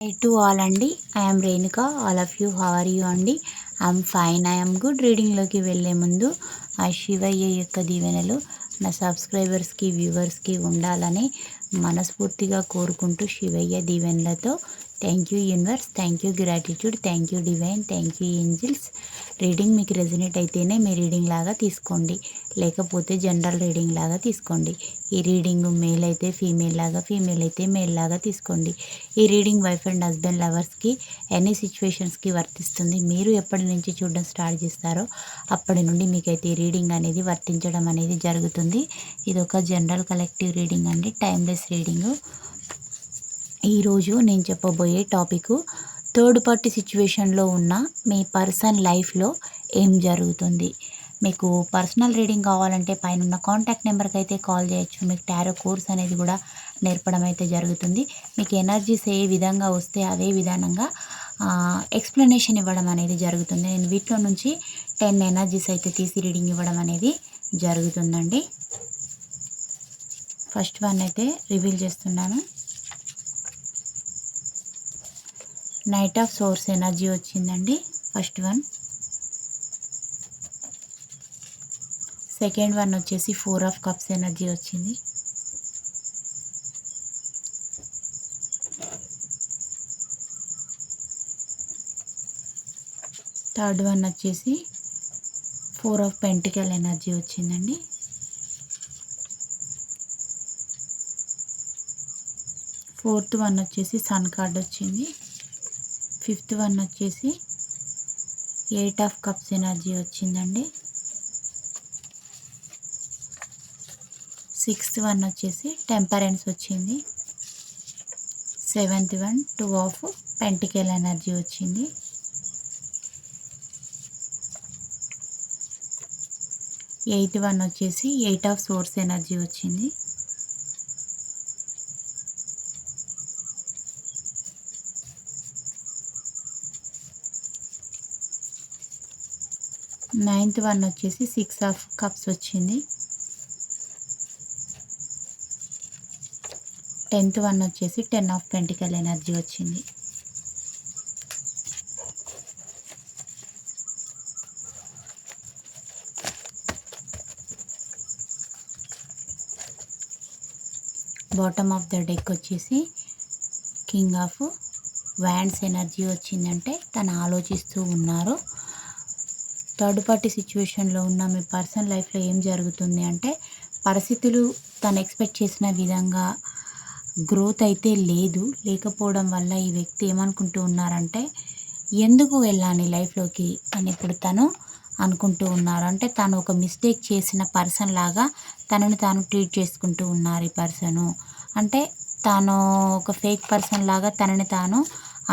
High to all అండి. I'm Renuka all of you how are you అండి? I'm fine I'm good రీడింగ్లోకి వెళ్ళే ముందు ఆ శివయ్య యొక్క దీవెనలు నా సబ్స్క్రైబర్స్కి వ్యూవర్స్కి ఉండాలని మనస్ఫూర్తిగా కోరుకుంటూ శివయ్య దీవెనలతో thank you universe thank you gratitude thank you divine thank you angels reading మీకు రెజినేట్ అయితేనే మీ రీడింగ్ లాగా తీసుకోండి. లేకపోతే జనరల్ రీడింగ్ లాగా తీసుకోండి. ఈ రీడింగ్ మేల్ అయితే ఫీమేల్ లాగా ఫీమేల్ అయితే మేల్ లాగా తీసుకోండి. ఈ రీడింగ్ వైఫ్ అండ్ హస్బెండ్ లవర్స్కి ఎనీ సిచ్యువేషన్స్కి వర్తిస్తుంది. మీరు ఎప్పటి నుంచి చూడడం స్టార్ట్ చేస్తారో అప్పటి నుండి మీకైతే ఈ రీడింగ్ అనేది వర్తించడం అనేది జరుగుతుంది. ఇది ఒక జనరల్ కలెక్టివ్ రీడింగ్ అండి. టైమ్లెస్ రీడింగు ఈరోజు నేను చెప్పబోయే టాపిక్ థర్డ్ పార్టీ సిచ్యువేషన్లో ఉన్న మీ పర్సన్ లైఫ్లో ఏం జరుగుతుంది? మీకు పర్సనల్ రీడింగ్ కావాలంటే పైన ఉన్న కాంటాక్ట్ నెంబర్కి అయితే కాల్ చేయొచ్చు. మీకు టారో కోర్స్ అనేది కూడా నేర్పడం అయితే జరుగుతుంది. మీకు ఎనర్జీస్ ఏ విధంగా వస్తే అదే విధానంగా ఎక్స్ప్లెనేషన్ ఇవ్వడం అనేది జరుగుతుంది. నేను వీటిలో నుంచి టెన్ ఎనర్జీస్ అయితే తీసి రీడింగ్ ఇవ్వడం అనేది జరుగుతుందండి. ఫస్ట్ వన్ అయితే రివీల్ చేస్తున్నాను. నైట్ ఆఫ్ సోర్స్ ఎనర్జీ వచ్చిందండి. ఫస్ట్ వన్ సెకండ్ వన్ వచ్చేసి ఫోర్ ఆఫ్ కప్స్ ఎనర్జీ వచ్చింది. థర్డ్ వన్ వచ్చేసి ఫోర్ ఆఫ్ పెంటికల్ ఎనర్జీ వచ్చిందండి. ఫోర్త్ వన్ వచ్చేసి సన్ కార్డ్ వచ్చింది. ఫిఫ్త్ వన్ వచ్చేసి ఎయిట్ ఆఫ్ కప్స్ ఎనర్జీ వచ్చిందండి. సిక్స్త్ వన్ వచ్చేసి టెంపరెన్స్ వచ్చింది. Seventh one two of pentacle energy వచ్చింది. ఎయిత్ వన్ వచ్చేసి ఎయిట్ ఆఫ్ సోర్స్ ఎనర్జీ వచ్చింది. నైన్త్ వన్ వచ్చేసి సిక్స్ ఆఫ్ కప్స్ వచ్చింది. టెన్త్ వన్ వచ్చేసి టెన్ ఆఫ్ పెంటికల్ ఎనర్జీ వచ్చింది. బాటమ్ ఆఫ్ ద డెక్ వచ్చేసి కింగ్ ఆఫ్ వ్యాండ్స్ ఎనర్జీ వచ్చిందంటే తను ఆలోచిస్తూ ఉన్నారు. థర్డ్ పార్టీ సిచ్యువేషన్లో ఉన్న మీ పర్సన్ లైఫ్లో ఏం జరుగుతుంది అంటే పరిస్థితులు తను ఎక్స్పెక్ట్ చేసిన విధంగా గ్రోత్ అయితే లేదు. లేకపోవడం వల్ల ఈ వ్యక్తి ఏమనుకుంటూ ఉన్నారంటే ఎందుకు వెళ్ళాలి లైఫ్లోకి? అని ఇప్పుడు తను అనుకుంటూ ఉన్నారు. అంటే తను ఒక మిస్టేక్ చేసిన పర్సన్ లాగా తనని తాను ట్రీట్ చేసుకుంటూ ఉన్నారు ఈ పర్సను. అంటే తాను ఒక ఫేక్ పర్సన్ లాగా తనని తాను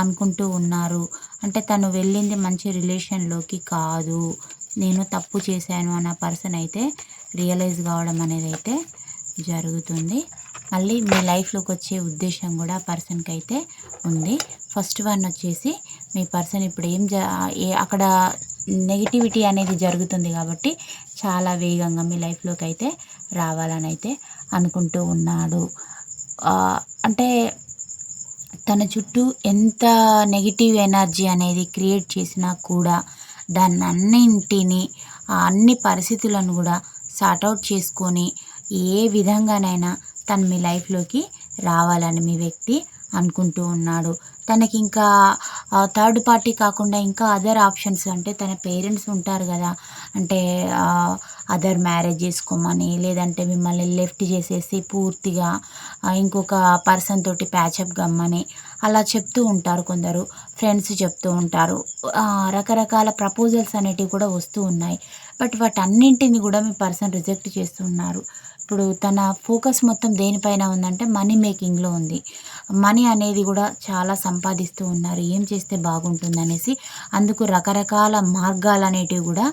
అనుకుంటూ ఉన్నారు. అంటే తను వెళ్ళింది మంచి రిలేషన్లోకి కాదు. నేను తప్పు చేశాను అన్న పర్సన్ అయితే రియలైజ్ కావడం అనేది అయితే జరుగుతుంది. మళ్ళీ మీ లైఫ్లోకి వచ్చే ఉద్దేశం కూడా పర్సన్కి అయితే ఉంది. ఫస్ట్ వన్ వచ్చేసి మీ పర్సన్ ఇప్పుడు ఏం జ ఏ అక్కడ నెగిటివిటీ అనేది జరుగుతుంది కాబట్టి చాలా వేగంగా మీ లైఫ్లోకి అయితే రావాలని అయితే అనుకుంటూ ఉన్నాడు. అంటే తన చుట్టూ ఎంత నెగిటివ్ ఎనర్జీ అనేది క్రియేట్ చేసినా కూడా దాన్ని అన్నింటిని అన్ని పరిస్థితులను కూడా సార్ట్అవుట్ చేసుకొని ఏ విధంగానైనా తను మీ లైఫ్లోకి రావాలని మీ వ్యక్తి అనుకుంటూ ఉన్నాడు. తనకి ఇంకా థర్డ్ పార్టీ కాకుండా ఇంకా అదర్ ఆప్షన్స్ అంటే తన పేరెంట్స్ ఉంటారు కదా. అంటే అదర్ మ్యారేజ్ చేసుకోమని లేదంటే మిమ్మల్ని లెఫ్ట్ చేసేసి పూర్తిగా ఇంకొక పర్సన్ తోటి ప్యాచప్ గమ్మని అలా చెప్తూ ఉంటారు కొందరు. ఫ్రెండ్స్ చెప్తూ ఉంటారు. రకరకాల ప్రపోజల్స్ అనేటివి కూడా వస్తూ ఉన్నాయి. బట్ వాటన్నింటిని కూడా మీ పర్సన్ రిజెక్ట్ చేస్తున్నారు ఇప్పుడు తన ఫోకస్ మొత్తం దేనిపైన ఉందంటే మనీ మేకింగ్లో ఉంది. మనీ అనేది కూడా చాలా సంపాదిస్తూ ఉన్నారు. ఏం చేస్తే బాగుంటుంది అనేసి అందుకు రకరకాల మార్గాలు అనేటివి కూడా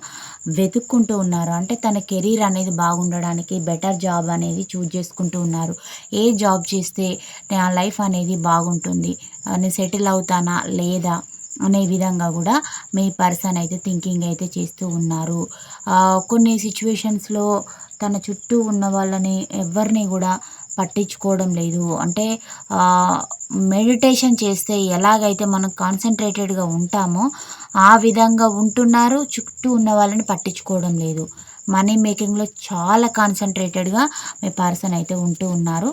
వెతుక్కుంటూ ఉన్నారు. అంటే తన కెరీర్ అనేది బాగుండడానికి బెటర్ జాబ్ అనేది చూజ్ చేసుకుంటూ ఉన్నారు. ఏ జాబ్ చేస్తే నా లైఫ్ అనేది బాగుంటుంది? నేను సెటిల్ అవుతానా లేదా? అనే విధంగా కూడా మీ పర్సన్ అయితే థింకింగ్ అయితే చేస్తూ ఉన్నారు. కొన్ని సిచ్యువేషన్స్లో తన చుట్టూ ఉన్న వాళ్ళని ఎవరిని కూడా పట్టించుకోవడం లేదు. అంటే మెడిటేషన్ చేస్తే ఎలాగైతే మనం కాన్సన్ట్రేటెడ్గా ఉంటామో ఆ విధంగా ఉంటున్నారు చుట్టూ ఉన్న వాళ్ళని పట్టించుకోవడం లేదు. మనీ మేకింగ్లో చాలా కాన్సన్ట్రేటెడ్గా మీ పర్సన్ అయితే ఉంటూ ఉన్నారు.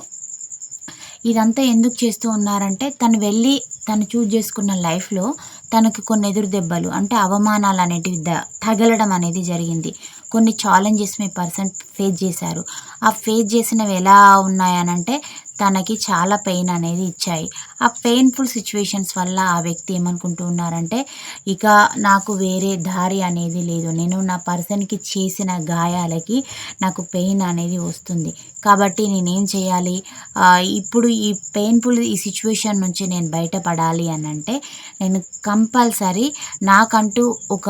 ఇదంతా ఎందుకు చేస్తూ ఉన్నారంటే తను వెళ్ళి తను చూజ్ చేసుకున్న లైఫ్లో తనకు కొన్ని ఎదురు దెబ్బలు అంటే అవమానాలు అనేటివి ద తగలడం అనేది జరిగింది. కొన్ని ఛాలెంజెస్ మీ పర్సన్ ఫేస్ చేశారు. ఆ ఫేస్ చేసినవి ఎలా ఉన్నాయనంటే తనకి చాలా పెయిన్ అనేది ఇచ్చాయి. ఆ పెయిన్ఫుల్ సిచ్యువేషన్స్ వల్ల ఆ వ్యక్తి ఏమనుకుంటూ ఉన్నారంటే ఇక నాకు వేరే దారి అనేది లేదు. నేను నా పర్సన్కి చేసిన గాయాలకి నాకు పెయిన్ అనేది వస్తుంది. కాబట్టి నేనేం చేయాలి? ఇప్పుడు ఈ పెయిన్ఫుల్ ఈ సిచ్యువేషన్ నుంచి నేను బయటపడాలి అని అంటే నేను కంపల్సరీ నాకంటూ ఒక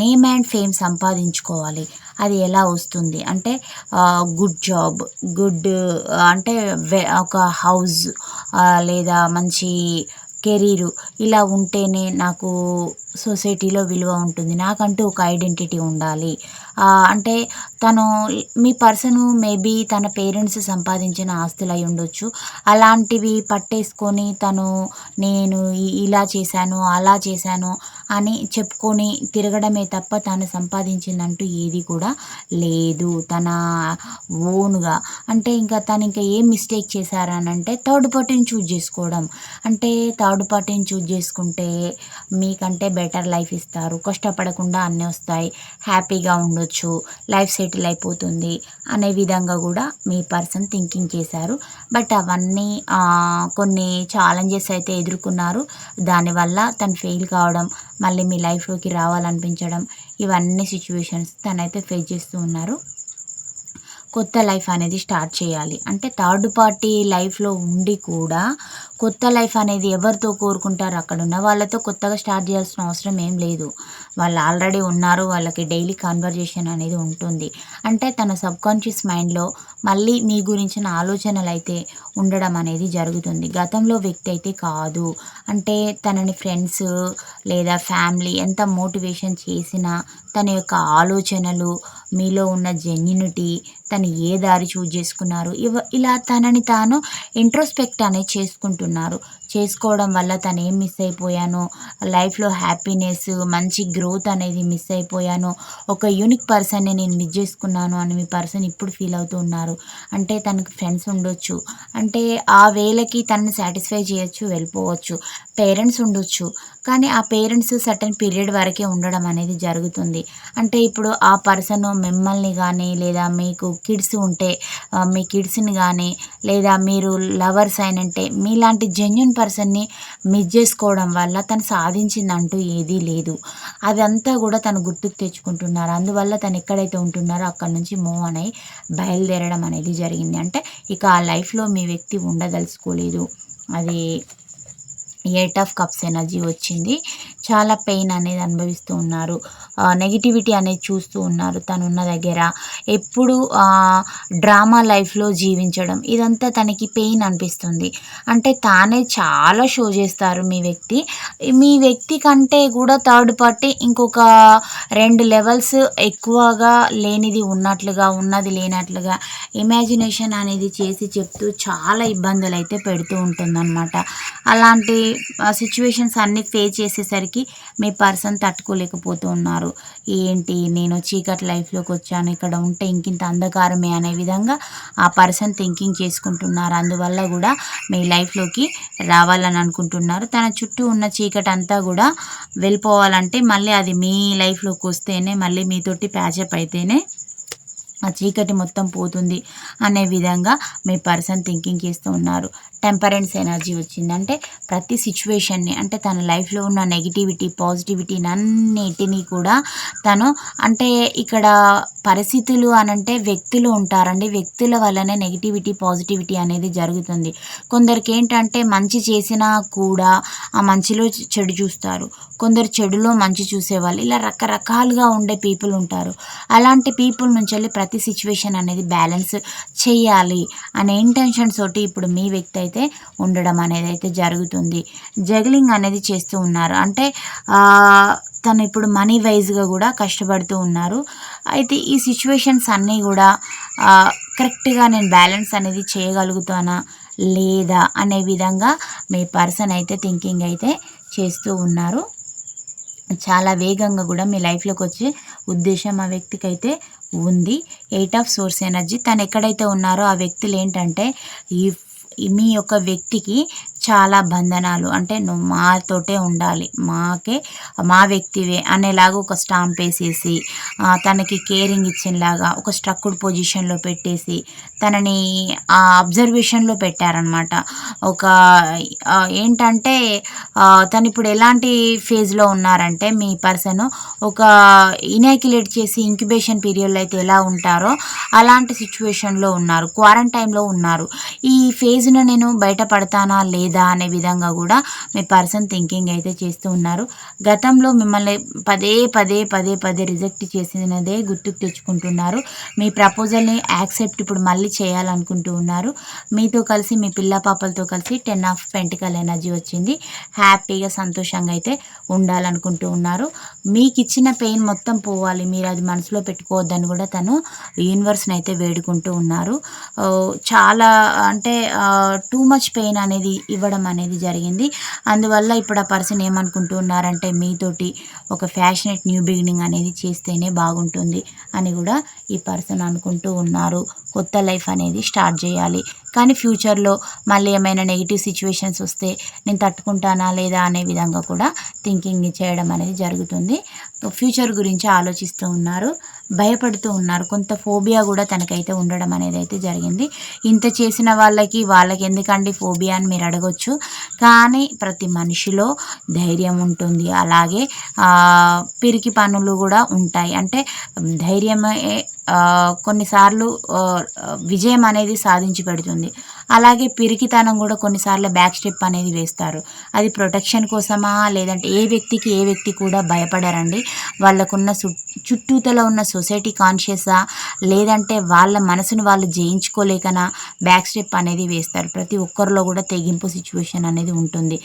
నేమ్ అండ్ ఫేమ్ సంపాదించుకోవాలి. అది ఎలా వస్తుంది? అంటే గుడ్ జాబ్ గుడ్ అంటే ఒక హౌస్ లేదా మంచి కెరీరు ఇలా ఉంటేనే నాకు సొసైటీలో విలువ ఉంటుంది. నాకంటూ ఒక ఐడెంటిటీ ఉండాలి. అంటే తను మీ పర్సన్ మేబీ తన పేరెంట్స్ సంపాదించిన ఆస్తులు అయి ఉండొచ్చు. అలాంటివి పట్టేసుకొని తను నేను ఇలా చేశాను అలా చేశాను అని చెప్పుకొని తిరగడమే తప్ప తను సంపాదించిందంటూ ఏది కూడా లేదు. తన ఓన్గా. అంటే ఇంకా తను ఇంకా ఏం మిస్టేక్ చేశారనంటే థర్డ్ పార్టీని చూజ్ చేసుకోవడం. అంటే థర్డ్ పార్టీని చూజ్ చేసుకుంటే మీకంటే బెటర్ బెటర్ లైఫ్ ఇస్తారు. కష్టపడకుండా అన్నీ వస్తాయి. హ్యాపీగా ఉండొచ్చు. లైఫ్ సెటిల్ అయిపోతుంది అనే విధంగా కూడా మీ పర్సన్ థింకింగ్ చేశారు. బట్ అవన్నీ కొన్ని ఛాలెంజెస్ అయితే ఎదుర్కొన్నారు. దానివల్ల తను ఫెయిల్ కావడం మళ్ళీ మీ లైఫ్లోకి రావాలనిపించడం ఇవన్నీ సిచ్యువేషన్స్ తనైతే ఫేస్ చేస్తూ ఉన్నారు. కొత్త లైఫ్ అనేది స్టార్ట్ చేయాలి. అంటే థర్డ్ పార్టీ లైఫ్లో ఉండి కూడా కొత్త లైఫ్ అనేది ఎవరితో కోరుకుంటారు అక్కడ ఉన్న వాళ్ళతో కొత్తగా స్టార్ట్ చేయాల్సిన అవసరం ఏం లేదు. వాళ్ళు ఆల్రెడీ ఉన్నారు వాళ్ళకి డైలీ కాన్వర్జేషన్ అనేది ఉంటుంది. అంటే తన సబ్కాన్షియస్ మైండ్లో మళ్ళీ మీ గురించిన ఆలోచనలు అయితే ఉండడం అనేది జరుగుతుంది. గతంలో వ్యక్తి అయితే కాదు. అంటే తనని ఫ్రెండ్స్ లేదా ఫ్యామిలీ ఎంత మోటివేషన్ చేసినా తన యొక్క ఆలోచనలు మీలో ఉన్న జెన్యునిటీ తను ఏ దారి చూజ్ చేసుకున్నారు ఇవ ఇలా తనని తాను ఇంట్రోస్పెక్ట్ అనేది చేసుకుంటున్నారు ఉంచుతున్నారు చేసుకోవడం వల్ల తను ఏం మిస్ అయిపోయాను. లైఫ్లో హ్యాపీనెస్ మంచి గ్రోత్ అనేది మిస్ అయిపోయాను. ఒక యూనిక్ పర్సన్ని నేను మిస్ చేసుకున్నాను అని మీ పర్సన్ ఇప్పుడు ఫీల్ అవుతూ ఉన్నారు. అంటే తనకు ఫ్రెండ్స్ ఉండొచ్చు. అంటే ఆ వేళకి తనని సాటిస్ఫై చేయొచ్చు వెళ్ళిపోవచ్చు. పేరెంట్స్ ఉండొచ్చు. కానీ ఆ పేరెంట్స్ సర్టన్ పీరియడ్ వరకే ఉండడం అనేది జరుగుతుంది. అంటే ఇప్పుడు ఆ పర్సన్ మిమ్మల్ని కానీ లేదా మీకు కిడ్స్ ఉంటే మీ కిడ్స్ని కానీ లేదా మీరు లవర్స్ అయినంటే మీలాంటి జెన్యున్ పర్సన్ని మిస్ చేసుకోవడం వల్ల తను సాధించిందంటూ ఏదీ లేదు. అదంతా కూడా తను గుర్తుకు తెచ్చుకుంటున్నారు. అందువల్ల తను ఎక్కడైతే ఉంటున్నారో అక్కడ నుంచి మూవ్ అని బయలుదేరడం అనేది జరిగింది. అంటే ఇక ఆ లైఫ్లో మీ వ్యక్తి ఉండదలుచుకోలేదు. అది ఎయిట్ ఆఫ్ కప్స్ ఎనర్జీ వచ్చింది. చాలా పెయిన్ అనేది అనుభవిస్తూ ఉన్నారు. నెగిటివిటీ అనేది చూస్తూ ఉన్నారు తనున్న దగ్గర. ఎప్పుడు డ్రామా లైఫ్లో జీవించడం ఇదంతా తనకి పెయిన్ అనిపిస్తుంది. అంటే తానే చాలా షో చేస్తారు మీ వ్యక్తి. మీ వ్యక్తి కంటే కూడా థర్డ్ పార్టీ ఇంకొక రెండు లెవెల్స్ ఎక్కువగా లేనిది ఉన్నట్లుగా ఉన్నది లేనట్లుగా ఇమాజినేషన్ అనేది చేసి చెప్తూ చాలా ఇబ్బందులు అయితే పెడుతూ ఉంటుందన్నమాట. అలాంటి సిచ్యువేషన్స్ అన్నీ ఫేస్ చేసేసరికి మీ పర్సన్ తట్టుకోలేకపోతూ ఉన్నారు ఏంటి? నేను చీకటి లైఫ్లోకి వచ్చాను ఇక్కడ ఉంటే ఇంకింత అంధకారమే అనే విధంగా ఆ పర్సన్ థింకింగ్ చేసుకుంటున్నారు. అందువల్ల కూడా మీ లైఫ్లోకి రావాలని అనుకుంటున్నారు. తన చుట్టూ ఉన్న చీకటి అంతా కూడా వెళ్ళిపోవాలంటే మళ్ళీ అది మీ లైఫ్లోకి వస్తేనే మళ్ళీ మీతోటి ప్యాచప్ అయితేనే ఆ చీకటి మొత్తం పోతుంది అనే విధంగా మీ పర్సన్ థింకింగ్ చేస్తూ ఉన్నారు. టెంపరెన్స్ ఎనర్జీ వచ్చిందంటే ప్రతి సిచ్యువేషన్ని అంటే తన లైఫ్లో ఉన్న నెగిటివిటీ పాజిటివిటీని అన్నిటినీ కూడా తను అంటే ఇక్కడ పరిస్థితులు అనంటే వ్యక్తులు ఉంటారండి. వ్యక్తుల వల్లనే నెగిటివిటీ పాజిటివిటీ అనేది జరుగుతుంది. కొందరికి ఏంటంటే మంచి చేసినా కూడా ఆ మంచిలో చెడు చూస్తారు. కొందరు చెడులో మంచి చూసేవాళ్ళు. ఇలా రకరకాలుగా ఉండే పీపుల్ ఉంటారు. అలాంటి పీపుల్ నుంచి వెళ్ళి ప్రతి సిచ్యువేషన్ అనేది బ్యాలెన్స్ చేయాలి అనే ఇంటెన్షన్ తోటి ఇప్పుడు మీ వ్యక్తి అయితే ఉండడం అనేది అయితే జరుగుతుంది. జగలింగ్ అనేది చేస్తూ ఉన్నారు. అంటే తను ఇప్పుడు మనీ వైజ్గా కూడా కష్టపడుతూ ఉన్నారు. అయితే ఈ సిచ్యువేషన్స్ అన్నీ కూడా కరెక్ట్గా నేను బ్యాలెన్స్ అనేది చేయగలుగుతానా? లేదా? అనే విధంగా మీ పర్సన్ అయితే థింకింగ్ అయితే చేస్తూ ఉన్నారు. చాలా వేగంగా కూడా మీ లైఫ్లోకి వచ్చే ఉద్దేశం ఆ వ్యక్తికి అయితే ఉంది. ఎయిట్ ఆఫ్ సోర్స్ ఎనర్జీ తను ఎక్కడైతే ఉన్నారో ఆ వ్యక్తులు ఏంటంటే ఈ మీ యొక్క వ్యక్తికి చాలా బంధనాలు. అంటే నువ్వు మాతోటే ఉండాలి. మాకే మా వ్యక్తివే అనేలాగా ఒక స్టాంప్ వేసేసి తనకి కేరింగ్ ఇచ్చేలాగా ఒక స్ట్రక్డ్ పొజిషన్లో పెట్టేసి తనని ఆ అబ్జర్వేషన్లో పెట్టారనమాట. ఒక ఏంటంటే తను ఇప్పుడు ఎలాంటి ఫేజ్లో ఉన్నారంటే మీ పర్సన్ ఒక ఇనాక్యులేట్ చేసి ఇంక్యుబేషన్ పీరియడ్లో అయితే ఎలా ఉంటారో అలాంటి సిచ్యువేషన్లో ఉన్నారు. క్వారంటైన్లో ఉన్నారు. ఈ ఫేజ్ను నేను బయటపడతానా లేదా లేదా అనే విధంగా కూడా మీ పర్సన్ థింకింగ్ అయితే చేస్తూ ఉన్నారు. గతంలో మిమ్మల్ని పదే పదే పదే పదే రిజెక్ట్ చేసినదే గుర్తుకు తెచ్చుకుంటున్నారు. మీ ప్రపోజల్ని యాక్సెప్ట్ ఇప్పుడు మళ్ళీ చేయాలనుకుంటూ ఉన్నారు. మీతో కలిసి మీ పిల్ల పాపలతో కలిసి టెన్ ఆఫ్ పెంటికల్ ఎనర్జీ వచ్చింది. హ్యాపీగా సంతోషంగా అయితే ఉండాలనుకుంటూ ఉన్నారు. మీకు ఇచ్చిన పెయిన్ మొత్తం పోవాలి. మీరు అది మనసులో పెట్టుకోవద్దని కూడా తను యూనివర్స్ని అయితే వేడుకుంటూ ఉన్నారు. చాలా అంటే టూ మచ్ పెయిన్ అనేది ఇవ్వ ఇవ్వడం అనేది జరిగింది. అందువల్ల ఇప్పుడు ఆ పర్సన్ ఏమనుకుంటూ ఉన్నారంటే మీతోటి ఒక ఫ్యాషనేట్ న్యూ బిగినింగ్ అనేది చేస్తేనే బాగుంటుంది అని కూడా ఈ పర్సన్ అనుకుంటూ ఉన్నారు. కొత్త లైఫ్ అనేది స్టార్ట్ చేయాలి. కానీ ఫ్యూచర్లో మళ్ళీ ఏమైనా నెగిటివ్ సిచ్యువేషన్స్ వస్తే నేను తట్టుకుంటానా లేదా అనే విధంగా కూడా థింకింగ్ చేయడం అనేది జరుగుతుంది. ఫ్యూచర్ గురించి ఆలోచిస్తూ ఉన్నారు భయపడుతూ ఉన్నారు. కొంత ఫోబియా కూడా తనకైతే ఉండడం అనేది అయితే జరిగింది. ఇంత చేసిన వాళ్ళకి వాళ్ళకి ఎందుకండి ఫోబియా అని మీరు అడగొచ్చు. కానీ ప్రతి మనిషిలో ధైర్యం ఉంటుంది. అలాగే పిరికి పనులు కూడా ఉంటాయి. అంటే ధైర్యమే కొన్నిసార్లు విజయం అనేది సాధించి పెడుతుంది. అలాగే పిరికితనం కూడా కొన్నిసార్లు బ్యాక్ స్టెప్ అనేది వేస్తారు. అది ప్రొటెక్షన్ కోసమా లేదంటే ఏ వ్యక్తికి ఏ వ్యక్తి కూడా భయపడరండి. వాళ్ళకున్న చుట్టూతలో ఉన్న సొసైటీ కాన్షియసా లేదంటే వాళ్ళ మనసును వాళ్ళు జయించుకోలేకనా బ్యాక్ స్టెప్ అనేది వేస్తారు. ప్రతి ఒక్కరిలో కూడా తెగింపు సిచ్యువేషన్ అనేది ఉంటుంది.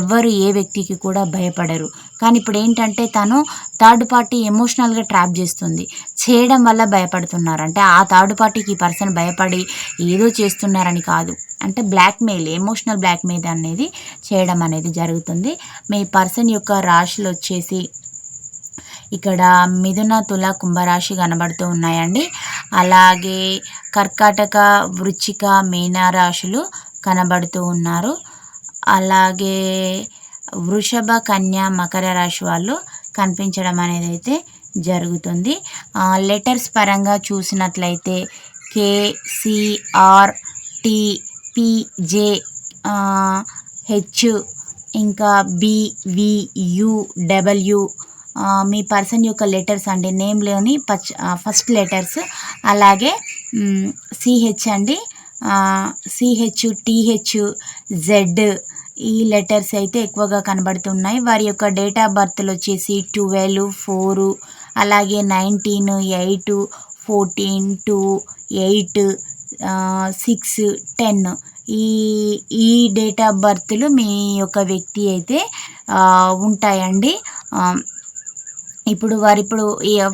ఎవరు ఏ వ్యక్తికి కూడా భయపడరు. కానీ ఇప్పుడు ఏంటంటే తను థర్డ్ పార్టీ ఎమోషనల్గా ట్రాప్ చేస్తుంది. చేయడం వల్ల భయ భయపడుతున్నారు. అంటే ఆ థర్డ్ పార్టీకి ఈ పర్సన్ భయపడి ఏదో చేస్తున్నారని కాదు. అంటే బ్లాక్మెయిల్ ఎమోషనల్ బ్లాక్మెయిల్ అనేది చేయడం అనేది జరుగుతుంది. మీ పర్సన్ యొక్క రాశులు వచ్చేసి ఇక్కడ మిథున తుల కుంభరాశి కనబడుతూ ఉన్నాయండి. అలాగే కర్కాటక వృచ్చిక మీన రాశులు కనబడుతూ ఉన్నారు. అలాగే వృషభ కన్య మకర రాశి వాళ్ళు కనిపించడం అనేది అయితే జరుగుతుంది. లెటర్స్ పరంగా చూసినట్లయితే కేసీఆర్ టి పిజే హెచ్ ఇంకా బివియు డబ్ల్యూ మీ పర్సన్ యొక్క లెటర్స్ అండి. నేమ్లోని పచ్ ఫస్ట్ లెటర్స్. అలాగే సిహెచ్ అండి. C H T H Z ఈ లెటర్స్ అయితే ఎక్కువగా కనబడుతున్నాయి. వారి యొక్క డేట్ ఆఫ్ బర్త్లు వచ్చేసి ట్వెల్వ్ ఫోరు అలాగే nineteen eight fourteen two eight six ten. ఈ ఈ డేట్ ఆఫ్ బర్త్లు మీ యొక్క వ్యక్తి అయితే ఉంటాయండి. ఇప్పుడు వారు ఇప్పుడు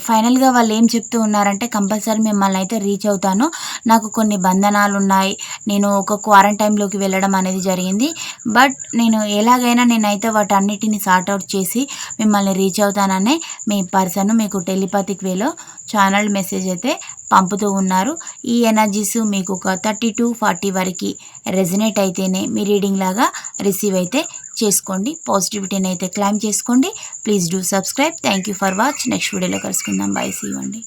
ఫైనల్గా వాళ్ళు ఏం చెప్తూ ఉన్నారంటే కంపల్సరీ మిమ్మల్ని అయితే రీచ్ అవుతాను. నాకు కొన్ని బంధనాలు ఉన్నాయి. నేను ఒక క్వారంటైన్లోకి వెళ్ళడం అనేది జరిగింది. బట్ నేను ఎలాగైనా నేనైతే వాటన్నిటిని సార్ట్అవుట్ చేసి మిమ్మల్ని రీచ్ అవుతాననే మీ పర్సన్ మీకు టెలిపాతిక్ వేలో ఛానల్ మెసేజ్ అయితే పంపుతూ ఉన్నారు. ఈ ఎనర్జీస్ మీకు ఒక థర్టీ టు ఫార్టీ వరకు రెజినేట్ అయితేనే మీ రీడింగ్ లాగా రిసీవ్ అయితే చేసుకోండి. పాజిటివిటీని అయితే క్లైమ్ చేసుకోండి. Please do subscribe thank you for watch next వీడియోలో కలుసుకుందాం. బాయ్ సీ అండి.